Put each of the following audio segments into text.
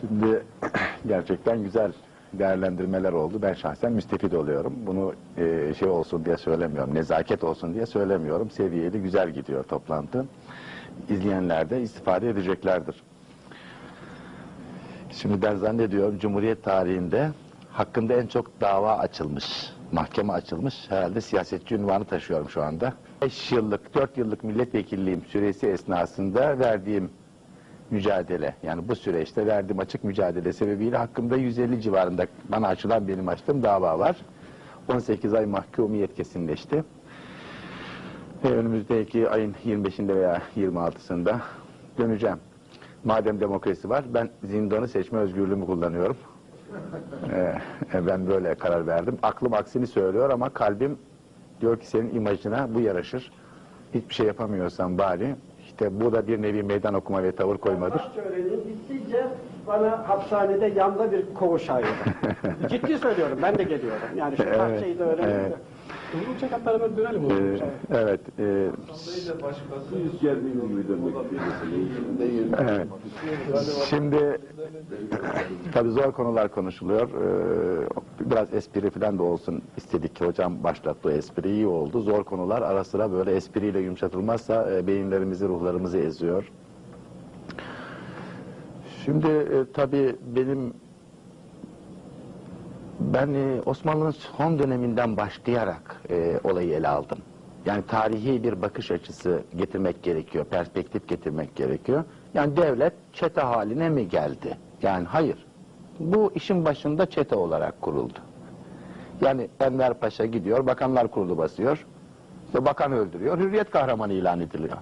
Şimdi gerçekten güzel değerlendirmeler oldu. Ben şahsen müstefid oluyorum. Bunu e, şey olsun diye söylemiyorum. Nezaket olsun diye söylemiyorum. Seviyeli, güzel gidiyor toplantı. İzleyenler de istifade edeceklerdir. Şimdi ben zannediyorum Cumhuriyet tarihinde hakkında en çok dava açılmış, mahkeme açılmış. Herhalde siyasetçi ünvanı taşıyorum şu anda. 5 yıllık, 4 yıllık milletvekilliğim süresi esnasında verdiğim mücadele, yani bu süreçte verdiğim açık mücadele sebebiyle hakkında 150 civarında bana açılan benim açtığım dava var. 18 ay mahkumiyet kesinleşti. Ve önümüzdeki ayın 25'inde veya 26'sında döneceğim. Madem demokrasi var, ben zindanı seçme özgürlüğümü kullanıyorum. Ee, ben böyle karar verdim. Aklım aksini söylüyor ama kalbim diyor ki senin imajına bu yaraşır. Hiçbir şey yapamıyorsan bari. İşte bu da bir nevi meydan okuma ve tavır koymadır. Öğreneyim, gittikçe bana hapishanede yanda bir koğuş ayırdı. Ciddi söylüyorum, ben de geliyorum. Yani şu Evet, parçayı da öğreneyim. evet. De. Uzun çekatlarına dönelim o Ee, evet, e, evet. Şimdi tabii zor konular konuşuluyor. Ee, biraz espri falan da olsun istedik ki hocam başlattı o espri iyi oldu. Zor konular ara sıra böyle espriyle yumuşatılmazsa e, beyinlerimizi, ruhlarımızı eziyor. Şimdi e, tabii benim ben e, Osmanlı'nın son döneminden başlayarak e, olayı ele aldım. Yani tarihi bir bakış açısı getirmek gerekiyor, perspektif getirmek gerekiyor. Yani devlet çete haline mi geldi? Yani hayır. Bu işin başında çete olarak kuruldu. Yani Enver Paşa gidiyor, Bakanlar Kurulu basıyor. İşte bakan öldürüyor, hürriyet kahramanı ilan ediliyor.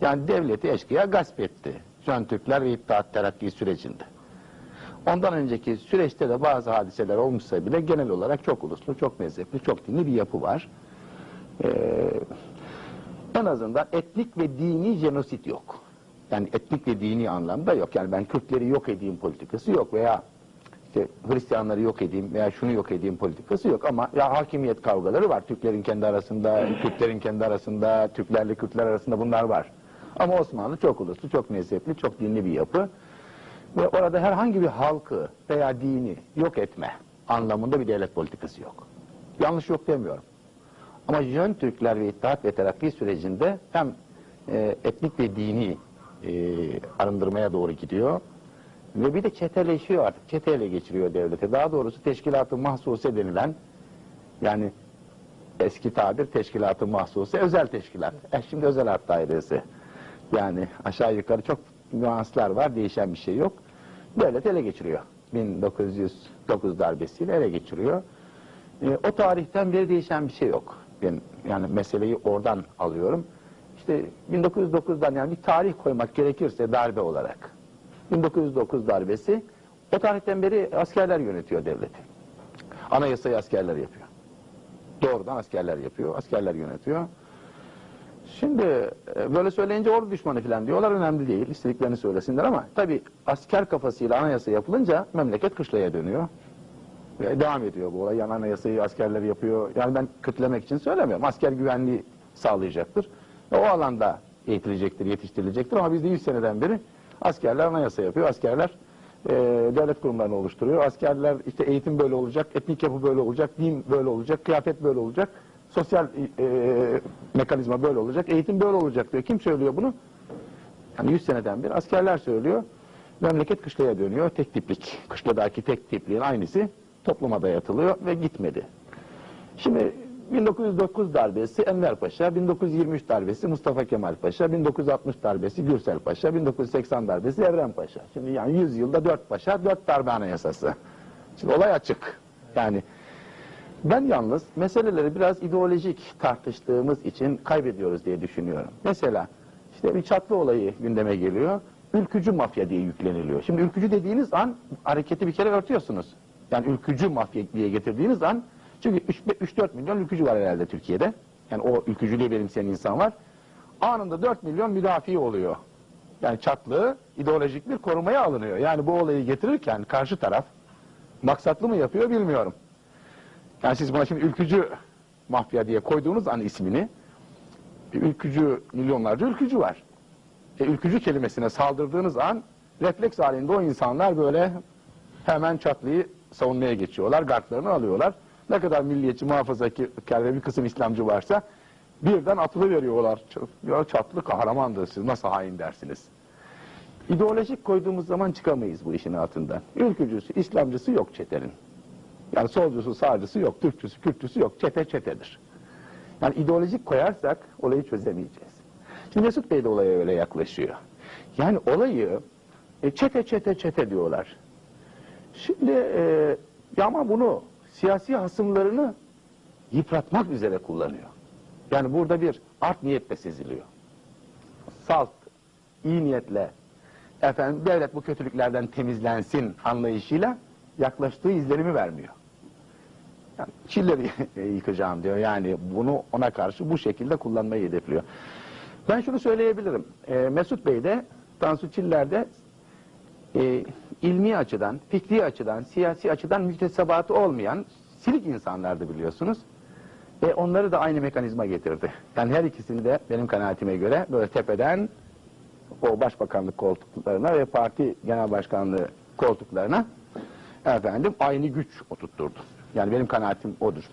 Yani devleti eşkıya gasp etti. Jön Türkler ve İttihat Terakki sürecinde. Ondan önceki süreçte de bazı hadiseler olmuşsa bile genel olarak çok uluslu, çok mezhepli, çok dinli bir yapı var. Ee, en azından etnik ve dini jenosit yok. Yani etnik ve dini anlamda yok. Yani ben Kürtleri yok edeyim politikası yok veya işte Hristiyanları yok edeyim veya şunu yok edeyim politikası yok ama ya hakimiyet kavgaları var. Türklerin kendi arasında, Kürtlerin kendi arasında, Türklerle Kürtler arasında bunlar var. Ama Osmanlı çok uluslu, çok mezhepli, çok dinli bir yapı. Ve orada herhangi bir halkı veya dini yok etme anlamında bir devlet politikası yok. Yanlış yok demiyorum. Ama Jön Türkler ve İttihat ve Terakki sürecinde hem e, etnik ve dini e, arındırmaya doğru gidiyor ve bir de çeteleşiyor artık. Çeteyle geçiriyor devleti. Daha doğrusu teşkilatı mahsuse denilen yani eski tabir teşkilatı mahsuse özel teşkilat. E şimdi özel harp dairesi. Yani aşağı yukarı çok nüanslar var. Değişen bir şey yok. Devlet ele geçiriyor. 1909 darbesiyle ele geçiriyor. E, o tarihten beri değişen bir şey yok. Ben yani meseleyi oradan alıyorum. İşte 1909'dan yani bir tarih koymak gerekirse darbe olarak. 1909 darbesi o tarihten beri askerler yönetiyor devleti. Anayasayı askerler yapıyor. Doğrudan askerler yapıyor. Askerler yönetiyor. Şimdi e, böyle söyleyince ordu düşmanı falan diyorlar önemli değil. İstediklerini söylesinler ama tabii asker kafasıyla anayasa yapılınca memleket kışlaya dönüyor. Ve devam ediyor bu olay. Yani anayasayı askerler yapıyor. Yani ben kötülemek için söylemiyorum. Asker güvenliği sağlayacaktır. Ve o alanda eğitilecektir, yetiştirilecektir. Ama biz de 100 seneden beri askerler anayasa yapıyor. Askerler e, devlet kurumlarını oluşturuyor. Askerler işte eğitim böyle olacak, etnik yapı böyle olacak, din böyle olacak, kıyafet böyle olacak, sosyal e, mekanizma böyle olacak, eğitim böyle olacak diyor. Kim söylüyor bunu? Yani 100 seneden beri askerler söylüyor. Memleket kışlaya dönüyor. Tek tiplik. Kışladaki tek tipliğin aynısı topluma dayatılıyor ve gitmedi. Şimdi 1909 darbesi Enver Paşa, 1923 darbesi Mustafa Kemal Paşa, 1960 darbesi Gürsel Paşa, 1980 darbesi Evren Paşa. Şimdi yani 100 yılda 4 paşa, 4 darbe anayasası. Şimdi olay açık. Yani ben yalnız meseleleri biraz ideolojik tartıştığımız için kaybediyoruz diye düşünüyorum. Mesela işte bir çatlı olayı gündeme geliyor. Ülkücü mafya diye yükleniliyor. Şimdi ülkücü dediğiniz an hareketi bir kere örtüyorsunuz. Yani ülkücü mafya diye getirdiğiniz an çünkü 3-4 milyon ülkücü var herhalde Türkiye'de. Yani o ülkücülüğü benimseyen insan var. Anında 4 milyon müdafi oluyor. Yani çatlığı ideolojik bir korumaya alınıyor. Yani bu olayı getirirken karşı taraf maksatlı mı yapıyor bilmiyorum. Yani siz buna şimdi ülkücü mafya diye koyduğunuz an ismini ülkücü, milyonlarca ülkücü var. E, ülkücü kelimesine saldırdığınız an refleks halinde o insanlar böyle hemen çatlıyı savunmaya geçiyorlar. Gardlarını alıyorlar. Ne kadar milliyetçi, muhafazakar ve bir kısım İslamcı varsa birden atılı veriyorlar. Ya çatlı kahramandır siz nasıl hain dersiniz. İdeolojik koyduğumuz zaman çıkamayız bu işin altından. Ülkücüsü, İslamcısı yok çetenin. Yani solcusu, sağcısı yok, Türkçüsü, Kürtçüsü yok. Çete çetedir. Yani ideolojik koyarsak olayı çözemeyeceğiz. Şimdi Mesut Bey de olaya öyle yaklaşıyor. Yani olayı e, çete çete çete diyorlar. Şimdi e, ya ama bunu siyasi hasımlarını yıpratmak üzere kullanıyor. Yani burada bir art niyetle seziliyor. Salt, iyi niyetle efendim devlet bu kötülüklerden temizlensin anlayışıyla yaklaştığı izlenimi vermiyor. Yani Çilleri yıkacağım diyor. Yani bunu ona karşı bu şekilde kullanmayı hedefliyor. Ben şunu söyleyebilirim. E, Mesut Bey de Tansu Çiller de e, ilmi açıdan, fikri açıdan, siyasi açıdan müktesebatı olmayan silik insanlardı biliyorsunuz. Ve onları da aynı mekanizma getirdi. Yani her ikisini de benim kanaatime göre böyle tepeden o başbakanlık koltuklarına ve parti genel başkanlığı koltuklarına efendim aynı güç oturtturdu. Yani benim kanaatim odur.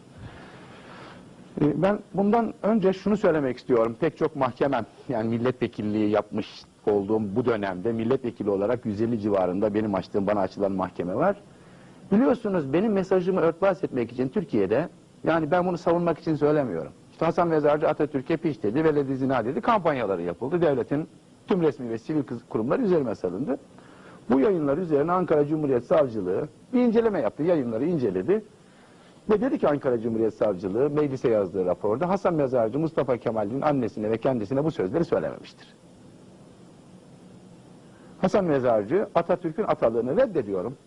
Ee, Ben bundan önce şunu söylemek istiyorum. Pek çok mahkemem yani milletvekilliği yapmış olduğum bu dönemde milletvekili olarak 150 civarında benim açtığım bana açılan mahkeme var. Biliyorsunuz benim mesajımı örtbas etmek için Türkiye'de yani ben bunu savunmak için söylemiyorum. İşte Hasan Mezarcı Atatürk'e piş dedi, veledi zina dedi, kampanyaları yapıldı. Devletin tüm resmi ve sivil kurumlar üzerime salındı. Bu yayınlar üzerine Ankara Cumhuriyet Savcılığı bir inceleme yaptı, yayınları inceledi. Ve dedi ki Ankara Cumhuriyet Savcılığı meclise yazdığı raporda Hasan Mezarcı Mustafa Kemal'in annesine ve kendisine bu sözleri söylememiştir. Hasan Mezarcı Atatürk'ün atalığını reddediyorum.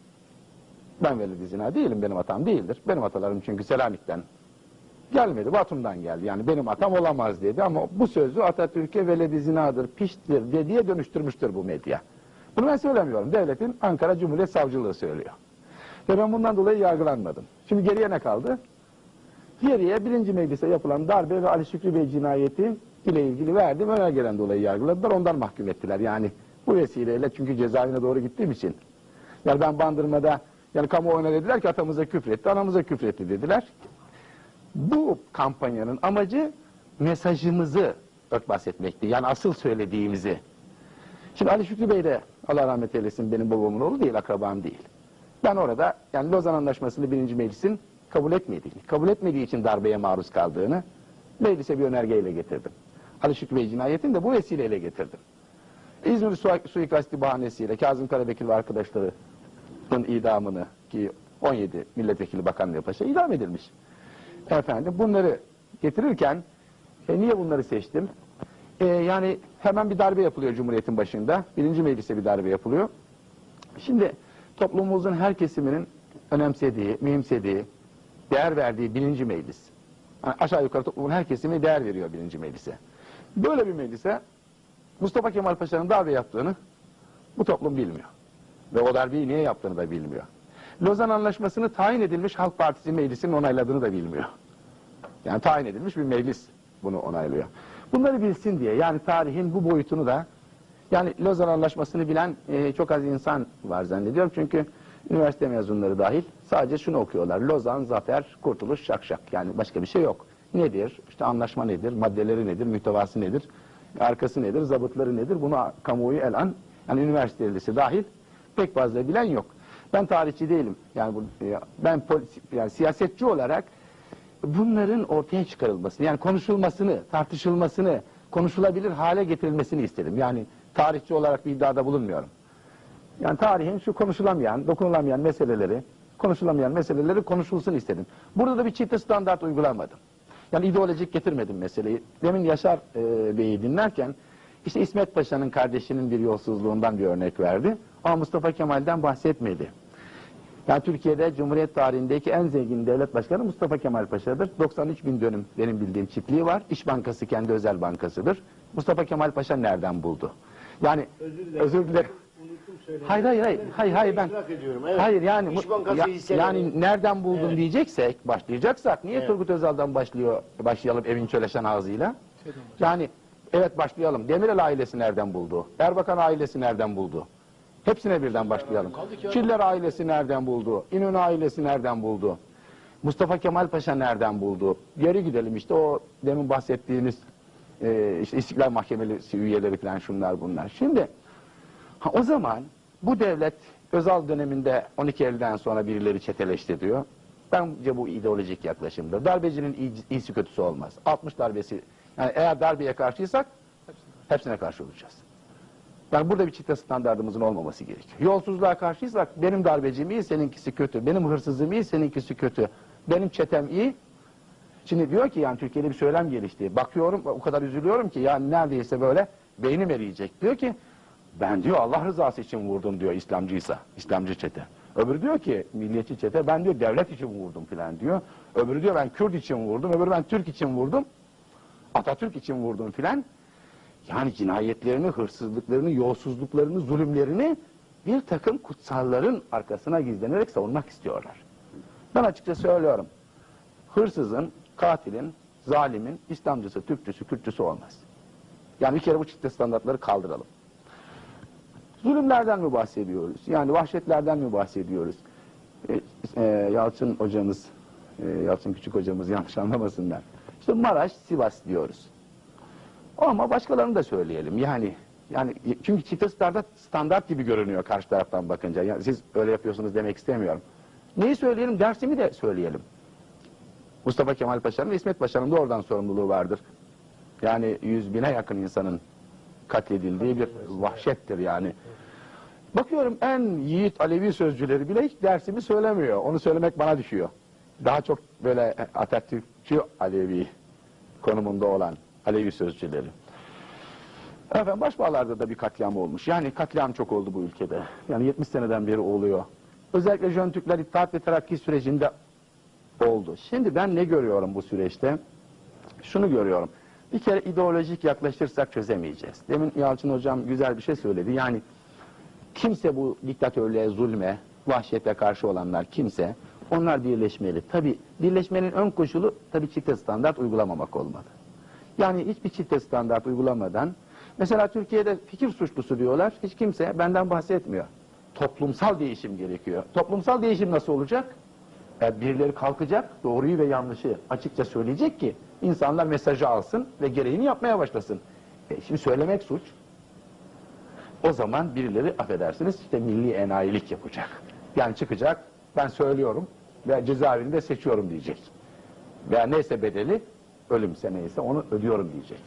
Ben veledi zina değilim, benim atam değildir. Benim atalarım çünkü Selanik'ten gelmedi, Batum'dan geldi. Yani benim atam olamaz dedi ama bu sözü Atatürk'e veledi zinadır, piştir dediye dönüştürmüştür bu medya. Bunu ben söylemiyorum. Devletin Ankara Cumhuriyet Savcılığı söylüyor. Ve ben bundan dolayı yargılanmadım. Şimdi geriye ne kaldı? Geriye birinci meclise yapılan darbe ve Ali Şükrü Bey cinayeti ile ilgili verdiğim önergeden dolayı yargıladılar. Ondan mahkum ettiler. Yani bu vesileyle çünkü cezaevine doğru gittiğim için. Yani ben bandırmada yani kamuoyuna dediler ki atamıza küfretti, anamıza küfretti dediler. Bu kampanyanın amacı mesajımızı örtbas etmekti. Yani asıl söylediğimizi. Şimdi Ali Şükrü Bey de Allah rahmet eylesin benim babamın oğlu değil, akrabam değil. Ben orada yani Lozan Anlaşması'nı birinci meclisin kabul etmediğini, kabul etmediği için darbeye maruz kaldığını meclise bir önergeyle getirdim. Ali Şükrü Bey cinayetini de bu vesileyle getirdim. İzmir su suikasti bahanesiyle Kazım Karabekir ve arkadaşlarının idamını ki 17 milletvekili Bakan ve Paşa idam edilmiş. Efendim bunları getirirken e, niye bunları seçtim? E, yani hemen bir darbe yapılıyor Cumhuriyet'in başında. Birinci meclise bir darbe yapılıyor. Şimdi toplumumuzun her kesiminin önemsediği, mühimsediği, değer verdiği birinci meclis. Yani aşağı yukarı toplumun her kesimi değer veriyor birinci meclise. Böyle bir meclise Mustafa Kemal Paşa'nın darbe yaptığını bu toplum bilmiyor. Ve o darbeyi niye yaptığını da bilmiyor. Lozan Anlaşması'nı tayin edilmiş Halk Partisi meclisinin onayladığını da bilmiyor. Yani tayin edilmiş bir meclis bunu onaylıyor. Bunları bilsin diye yani tarihin bu boyutunu da yani Lozan Anlaşması'nı bilen e, çok az insan var zannediyorum. Çünkü üniversite mezunları dahil sadece şunu okuyorlar. Lozan, zafer, kurtuluş, şakşak. Yani başka bir şey yok. Nedir? İşte anlaşma nedir? Maddeleri nedir? Mütevası nedir? Arkası nedir? Zabıtları nedir? Bunu kamuoyu el an, yani üniversitelisi dahil pek fazla bilen yok. Ben tarihçi değilim. Yani bu, e, ben politi- yani siyasetçi olarak bunların ortaya çıkarılmasını, yani konuşulmasını, tartışılmasını, konuşulabilir hale getirilmesini istedim. Yani tarihçi olarak bir iddiada bulunmuyorum. Yani tarihin şu konuşulamayan, dokunulamayan meseleleri, konuşulamayan meseleleri konuşulsun istedim. Burada da bir çifte standart uygulamadım. Yani ideolojik getirmedim meseleyi. Demin Yaşar e, Bey'i dinlerken işte İsmet Paşa'nın kardeşinin bir yolsuzluğundan bir örnek verdi. Ama Mustafa Kemal'den bahsetmedi. Yani Türkiye'de Cumhuriyet tarihindeki en zengin devlet başkanı Mustafa Kemal Paşa'dır. 93 bin dönüm benim bildiğim çiftliği var. İş Bankası kendi özel bankasıdır. Mustafa Kemal Paşa nereden buldu? Yani özür dilerim. Hayır hayır hayır. Hayır hayır ben. Evet. Hayır yani ya- yani nereden buldun Evet. diyeceksek, başlayacaksak niye Evet. Turgut Özal'dan başlıyor başlayalım evin çöleşen ağzıyla? Yani evet başlayalım. Demirel ailesi nereden buldu? Erbakan ailesi nereden buldu? Hepsine birden başlayalım. Çiller ailesi nereden buldu? İnönü ailesi nereden buldu? Mustafa Kemal Paşa nereden buldu? Geri gidelim işte o demin bahsettiğiniz e, işte İstiklal Mahkemesi üyeleri falan şunlar bunlar. Şimdi ha, o zaman bu devlet Özal döneminde 12 Eylül'den sonra birileri çeteleşti diyor. Bence bu ideolojik yaklaşımdır. Darbecinin iyi- iyisi kötüsü olmaz. 60 darbesi yani eğer darbeye karşıysak hepsine karşı olacağız. Yani burada bir çifte standartımızın olmaması gerekiyor. Yolsuzluğa karşıysak benim darbecim iyi, seninkisi kötü. Benim hırsızım iyi, seninkisi kötü. Benim çetem iyi. Şimdi diyor ki yani Türkiye'de bir söylem gelişti. Bakıyorum o kadar üzülüyorum ki yani neredeyse böyle beynim eriyecek. Diyor ki ben diyor Allah rızası için vurdum diyor İslamcıysa, İslamcı çete. Öbürü diyor ki milliyetçi çete ben diyor devlet için vurdum filan diyor. Öbürü diyor ben Kürt için vurdum, öbürü ben Türk için vurdum. Atatürk için vurdum filan. Yani cinayetlerini, hırsızlıklarını, yolsuzluklarını, zulümlerini bir takım kutsalların arkasına gizlenerek savunmak istiyorlar. Ben açıkça söylüyorum. Hırsızın, katilin, zalimin, İslamcısı, Türkçüsü, Kürtçüsü olmaz. Yani bir kere bu çifte standartları kaldıralım. Zulümlerden mi bahsediyoruz? Yani vahşetlerden mi bahsediyoruz? E, e, Yalçın hocamız, e, Yalçın Küçük hocamız yanlış anlamasınlar. İşte Maraş, Sivas diyoruz. Ama başkalarını da söyleyelim. Yani yani çünkü çifte standart standart gibi görünüyor karşı taraftan bakınca. Yani siz öyle yapıyorsunuz demek istemiyorum. Neyi söyleyelim? Dersimi de söyleyelim. Mustafa Kemal Paşa'nın ve İsmet Paşa'nın da oradan sorumluluğu vardır. Yani yüz bine yakın insanın katledildiği bir vahşettir yani. Bakıyorum en yiğit Alevi sözcüleri bile hiç dersimi söylemiyor. Onu söylemek bana düşüyor. Daha çok böyle Atatürkçü Alevi konumunda olan Alevi sözcüleri. Efendim başbağlarda da bir katliam olmuş. Yani katliam çok oldu bu ülkede. Yani 70 seneden beri oluyor. Özellikle Jön Türkler İttihat ve Terakki sürecinde oldu. Şimdi ben ne görüyorum bu süreçte? Şunu görüyorum. Bir kere ideolojik yaklaşırsak çözemeyeceğiz. Demin Yalçın Hocam güzel bir şey söyledi. Yani kimse bu diktatörlüğe, zulme, vahşete karşı olanlar kimse onlar birleşmeli. Tabi birleşmenin ön koşulu tabi çifte standart uygulamamak olmalı. Yani hiçbir çifte standart uygulamadan mesela Türkiye'de fikir suçlusu diyorlar. Hiç kimse benden bahsetmiyor. Toplumsal değişim gerekiyor. Toplumsal değişim nasıl olacak? Yani birileri kalkacak, doğruyu ve yanlışı açıkça söyleyecek ki insanlar mesajı alsın ve gereğini yapmaya başlasın. E şimdi söylemek suç. O zaman birileri affedersiniz işte milli enayilik yapacak. Yani çıkacak, ben söylüyorum ve cezaevinde seçiyorum diyecek. Veya neyse bedeli, ölümse neyse onu ödüyorum diyecek.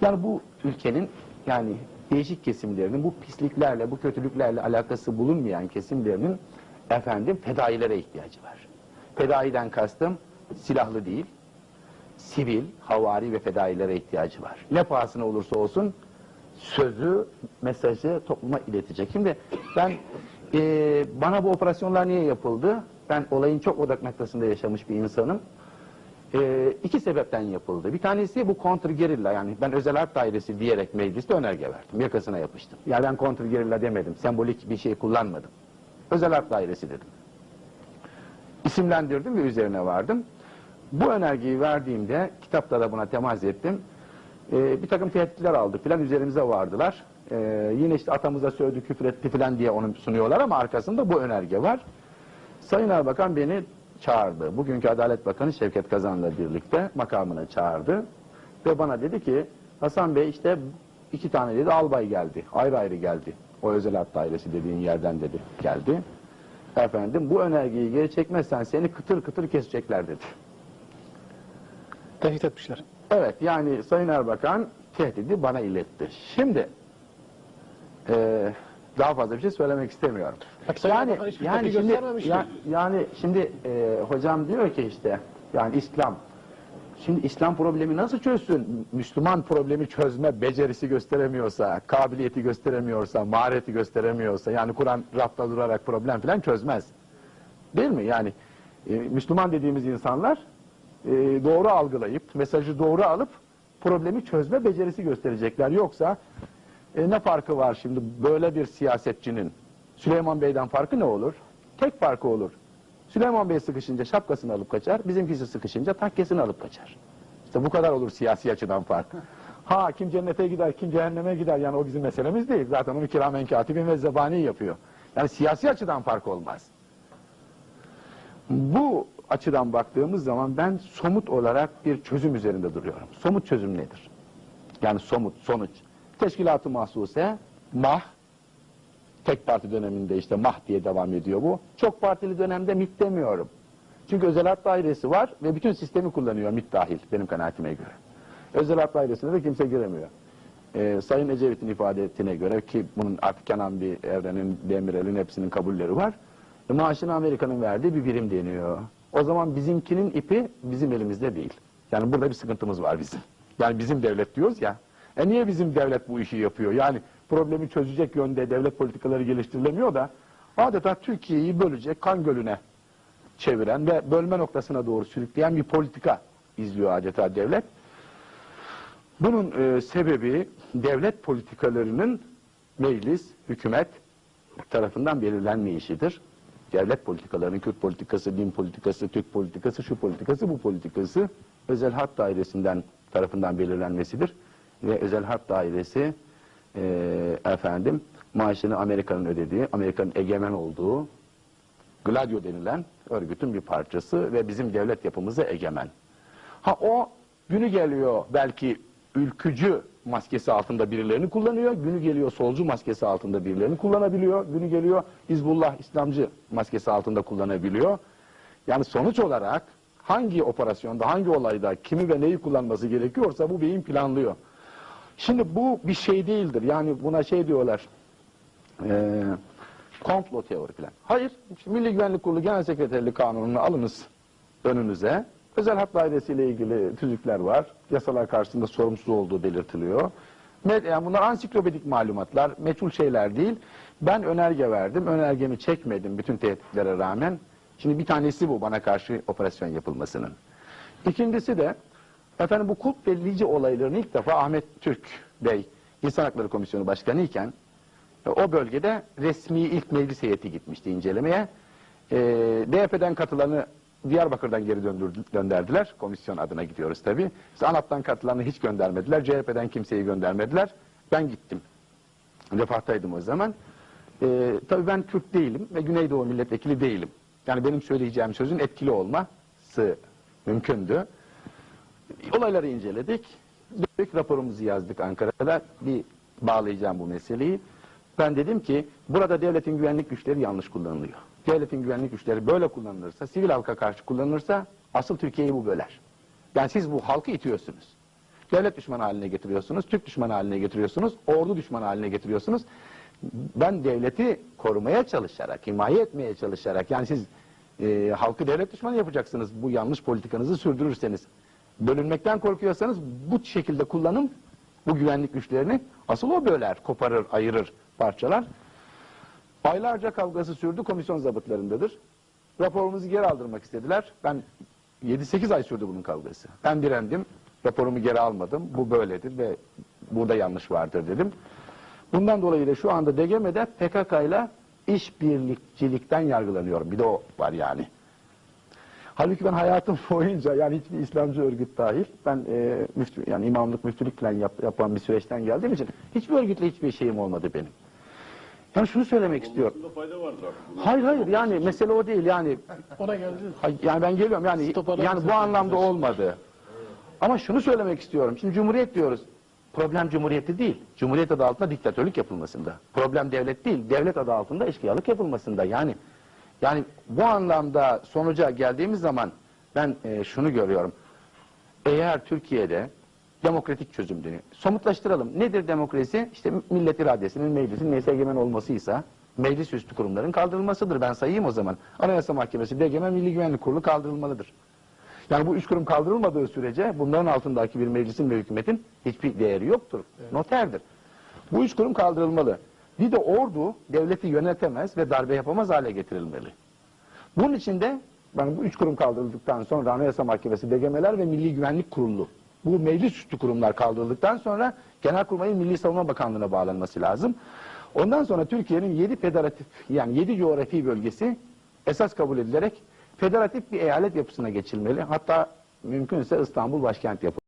Yani bu ülkenin yani değişik kesimlerinin bu pisliklerle, bu kötülüklerle alakası bulunmayan kesimlerinin efendim fedailere ihtiyacı var. Fedaiden kastım silahlı değil, sivil, havari ve fedailere ihtiyacı var. Ne pahasına olursa olsun sözü, mesajı topluma iletecek. Şimdi ben e, bana bu operasyonlar niye yapıldı? Ben olayın çok odak noktasında yaşamış bir insanım. E, iki sebepten yapıldı. Bir tanesi bu kontrgerilla yani ben özel harp dairesi diyerek mecliste önerge verdim. Yakasına yapıştım. Yani ben kontrgerilla demedim. Sembolik bir şey kullanmadım. Özel harp dairesi dedim. İsimlendirdim ve üzerine vardım. Bu önergeyi verdiğimde kitapta da buna temas ettim. Ee, bir takım tehditler aldı filan üzerimize vardılar. Ee, yine işte atamıza sövdü küfür etti filan diye onu sunuyorlar ama arkasında bu önerge var. Sayın Erbakan beni çağırdı. Bugünkü Adalet Bakanı Şevket Kazan'la birlikte makamına çağırdı. Ve bana dedi ki Hasan Bey işte iki tane dedi albay geldi. Ayrı ayrı geldi. O özel harp dairesi dediğin yerden dedi geldi. Efendim bu önergeyi geri çekmezsen seni kıtır kıtır kesecekler dedi. Tehdit etmişler. Evet yani Sayın Erbakan tehdidi bana iletti. Şimdi eee, daha fazla bir şey söylemek istemiyorum. Sayın yani yani şimdi ya- yani şimdi eee, hocam diyor ki işte yani İslam Şimdi İslam problemi nasıl çözsün? Müslüman problemi çözme becerisi gösteremiyorsa, kabiliyeti gösteremiyorsa, mahareti gösteremiyorsa, yani Kur'an rafta durarak problem falan çözmez. Değil mi? Yani e, Müslüman dediğimiz insanlar e, doğru algılayıp, mesajı doğru alıp problemi çözme becerisi gösterecekler. Yoksa e, ne farkı var şimdi böyle bir siyasetçinin Süleyman Bey'den farkı ne olur? Tek farkı olur. Süleyman Bey sıkışınca şapkasını alıp kaçar, bizimkisi sıkışınca takkesini alıp kaçar. İşte bu kadar olur siyasi açıdan fark. Ha kim cennete gider, kim cehenneme gider yani o bizim meselemiz değil. Zaten onu kiramen katibin ve zebani yapıyor. Yani siyasi açıdan fark olmaz. Bu açıdan baktığımız zaman ben somut olarak bir çözüm üzerinde duruyorum. Somut çözüm nedir? Yani somut, sonuç. Teşkilat-ı mahsuse, mah, tek parti döneminde işte mah diye devam ediyor bu. Çok partili dönemde MİT demiyorum. Çünkü özel hat dairesi var ve bütün sistemi kullanıyor MİT dahil benim kanaatime göre. Özel hat dairesine de kimse giremiyor. Ee, Sayın Ecevit'in ifade ettiğine göre ki bunun artık Kenan bir Evren'in, Demirel'in hepsinin kabulleri var. E, maaşını Amerika'nın verdiği bir birim deniyor. O zaman bizimkinin ipi bizim elimizde değil. Yani burada bir sıkıntımız var bizim. Yani bizim devlet diyoruz ya. E niye bizim devlet bu işi yapıyor? Yani problemi çözecek yönde devlet politikaları geliştirilemiyor da adeta Türkiye'yi bölecek kan gölüne çeviren ve bölme noktasına doğru sürükleyen bir politika izliyor adeta devlet. Bunun e, sebebi devlet politikalarının meclis, hükümet tarafından belirlenmeyişidir. Devlet politikalarının Kürt politikası, din politikası, Türk politikası, şu politikası, bu politikası özel harp dairesinden tarafından belirlenmesidir. Ve özel harp dairesi e, efendim maaşını Amerika'nın ödediği, Amerika'nın egemen olduğu Gladio denilen örgütün bir parçası ve bizim devlet yapımıza egemen. Ha o günü geliyor belki ülkücü maskesi altında birilerini kullanıyor. Günü geliyor solcu maskesi altında birilerini kullanabiliyor. Günü geliyor Hizbullah İslamcı maskesi altında kullanabiliyor. Yani sonuç olarak hangi operasyonda, hangi olayda kimi ve neyi kullanması gerekiyorsa bu beyin planlıyor. Şimdi bu bir şey değildir. Yani buna şey diyorlar. Eee komplo teori falan. Hayır. Milli Güvenlik Kurulu Genel Sekreterliği Kanunu'nu alınız önünüze. Özel harp dairesiyle ilgili tüzükler var. Yasalar karşısında sorumsuz olduğu belirtiliyor. Med- Yani bunlar ansiklopedik malumatlar, meçhul şeyler değil. Ben önerge verdim. Önergemi çekmedim bütün tehditlere rağmen. Şimdi bir tanesi bu bana karşı operasyon yapılmasının. İkincisi de efendim bu kulp Lice olaylarını ilk defa Ahmet Türk Bey İnsan Hakları Komisyonu Başkanı iken e, o bölgede resmi ilk meclis heyeti gitmişti incelemeye. E, DYP'den katılanı Diyarbakır'dan geri gönderdiler. Komisyon adına gidiyoruz tabii. İşte ANAP'tan katılanı hiç göndermediler. CHP'den kimseyi göndermediler. Ben gittim. Refahtaydım o zaman. E, tabii ben Türk değilim ve Güneydoğu milletvekili değilim. Yani benim söyleyeceğim sözün etkili olması mümkündü. Olayları inceledik. Dönük raporumuzu yazdık Ankara'da. Bir bağlayacağım bu meseleyi. Ben dedim ki burada devletin güvenlik güçleri yanlış kullanılıyor. Devletin güvenlik güçleri böyle kullanılırsa, sivil halka karşı kullanılırsa asıl Türkiye'yi bu böler. Yani siz bu halkı itiyorsunuz. Devlet düşmanı haline getiriyorsunuz, Türk düşmanı haline getiriyorsunuz, ordu düşmanı haline getiriyorsunuz. Ben devleti korumaya çalışarak, himaye etmeye çalışarak, yani siz e, halkı devlet düşmanı yapacaksınız bu yanlış politikanızı sürdürürseniz. Bölünmekten korkuyorsanız bu şekilde kullanım bu güvenlik güçlerini asıl o böler, koparır, ayırır, parçalar. Aylarca kavgası sürdü, komisyon zabıtlarındadır. Raporumuzu geri aldırmak istediler. Ben 7-8 ay sürdü bunun kavgası. Ben direndim, raporumu geri almadım. Bu böyledir ve burada yanlış vardır dedim. Bundan dolayı da şu anda DGM'de PKK ile işbirlikçilikten yargılanıyorum. Bir de o var yani. Halbuki ben hayatım boyunca yani hiçbir İslamcı örgüt dahil ben e, müftü, yani imamlık müftülük falan yap, yapan bir süreçten geldiğim için hiçbir örgütle hiçbir şeyim olmadı benim. Yani şunu söylemek istiyorum. Fayda vardır. Hayır hayır yani mesele o değil yani. Ona geldi. Hay- Yani ben geliyorum yani yani bu anlamda olmadı. Ama şunu söylemek istiyorum. Şimdi cumhuriyet diyoruz. Problem cumhuriyeti değil. Cumhuriyet adı altında diktatörlük yapılmasında. Problem devlet değil. Devlet adı altında eşkıyalık yapılmasında. Yani yani bu anlamda sonuca geldiğimiz zaman ben e, şunu görüyorum. Eğer Türkiye'de demokratik çözüm deniyor. Somutlaştıralım. Nedir demokrasi? İşte millet iradesinin meclisin neyse egemen olmasıysa meclis üstü kurumların kaldırılmasıdır. Ben sayayım o zaman. Anayasa Mahkemesi, DGM, Milli Güvenlik Kurulu kaldırılmalıdır. Yani bu üç kurum kaldırılmadığı sürece bunların altındaki bir meclisin ve hükümetin hiçbir değeri yoktur. Noterdir. Bu üç kurum kaldırılmalı. Bir de ordu devleti yönetemez ve darbe yapamaz hale getirilmeli. Bunun için de ben bu üç kurum kaldırıldıktan sonra Anayasa Mahkemesi, DGM'ler ve Milli Güvenlik Kurulu bu meclis üstü kurumlar kaldırıldıktan sonra Genelkurmay'ın Milli Savunma Bakanlığı'na bağlanması lazım. Ondan sonra Türkiye'nin yedi federatif yani yedi coğrafi bölgesi esas kabul edilerek federatif bir eyalet yapısına geçilmeli. Hatta mümkünse İstanbul başkent yapılmalı.